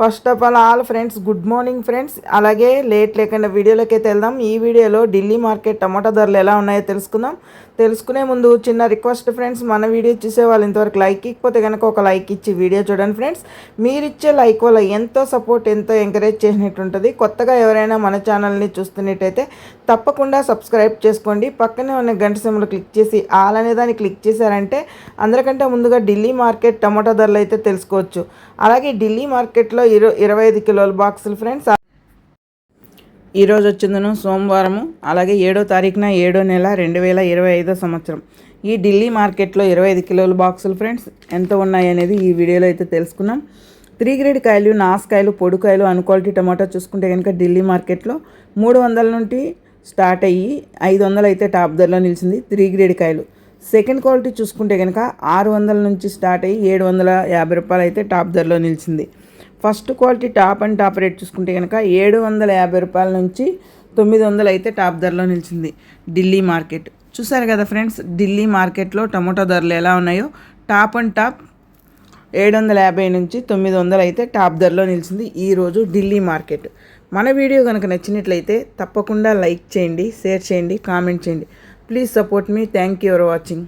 First of all all friends good morning friends అలాగే late లేకుండా వీడియోలోకి అయితే వెళ్దాం. ఈ వీడియోలో ఢిల్లీ మార్కెట్ టమాటా ధరలు ఎలా ఉన్నాయో తెలుసుకుందాం. తెలుసుకునే ముందు చిన్న రిక్వెస్ట్ ఫ్రెండ్స్ మన వీడియో చూసే వాళ్ళు ఇంతవరకు లైక్ ఇకపోతే కనుక ఒక లైక్ ఇచ్చి వీడియో చూడండి ఫ్రెండ్స్ మీరు ఇచ్చే లైక్ వల్ల ఎంతో సపోర్ట్ ఎంతో ఎంకరేజ్ చేసినట్టు ఉంటుంది కొత్తగా ఎవరైనా మన ఛానల్ని చూస్తున్నట్టయితే తప్పకుండా సబ్స్క్రైబ్ చేసుకోండి. పక్కనే ఉన్న గంట సింబల్ క్లిక్ చేసి ఆల్ అనే దాన్ని క్లిక్ చేశారంటే అందరికంటే ముందుగా ఢిల్లీ మార్కెట్ టమాటా ధరలు అయితే తెలుసుకోవచ్చు. అలాగే ఢిల్లీ మార్కెట్లో ఇరు ఇరవై ఐదు కిలోల బాక్సులు ఫ్రెండ్స్. ఈరోజు వచ్చిందను సోమవారము అలాగే ఏడో తారీఖున ఏడో నెల రెండు వేల ఇరవై ఐదో సంవత్సరం. ఈ ఢిల్లీ మార్కెట్లో ఇరవై ఐదు కిలోల బాక్సులు ఫ్రెండ్స్ ఎంత ఉన్నాయి అనేది ఈ వీడియోలో అయితే తెలుసుకున్నాం. త్రీ గ్రేడ్ కాయలు నాసుకాయలు పొడుకాయలు అన్క్వాలిటీ టమాటా చూసుకుంటే కనుక ఢిల్లీ మార్కెట్లో మూడు వందల నుండి స్టార్ట్ అయ్యి ఐదు వందలు అయితే టాప్ ధరలో నిలిచింది త్రీ గ్రేడ్ కాయలు. సెకండ్ క్వాలిటీ చూసుకుంటే కనుక ఆరు వందల నుంచి స్టార్ట్ అయ్యి ఏడు వందల యాభై రూపాయలు అయితే టాప్ ధరలో నిలిచింది. First quality top and top rate చూసుకుంటే కనుక ఏడు వందల యాభై రూపాయల నుంచి తొమ్మిది వందలు అయితే టాప్ ధరలో నిలిచింది ఢిల్లీ మార్కెట్. చూసారు కదా ఫ్రెండ్స్ ఢిల్లీ మార్కెట్లో టమోటా ధరలు ఎలా ఉన్నాయో? టాప్ అండ్ టాప్ ఏడు వందల యాభై నుంచి తొమ్మిది వందలు అయితే టాప్ ధరలో నిలిచింది ఈరోజు ఢిల్లీ మార్కెట్. మన వీడియో కనుక నచ్చినట్లయితే తప్పకుండా లైక్ చేయండి షేర్ చేయండి కామెంట్ చేయండి. Please support me. Thank you for watching.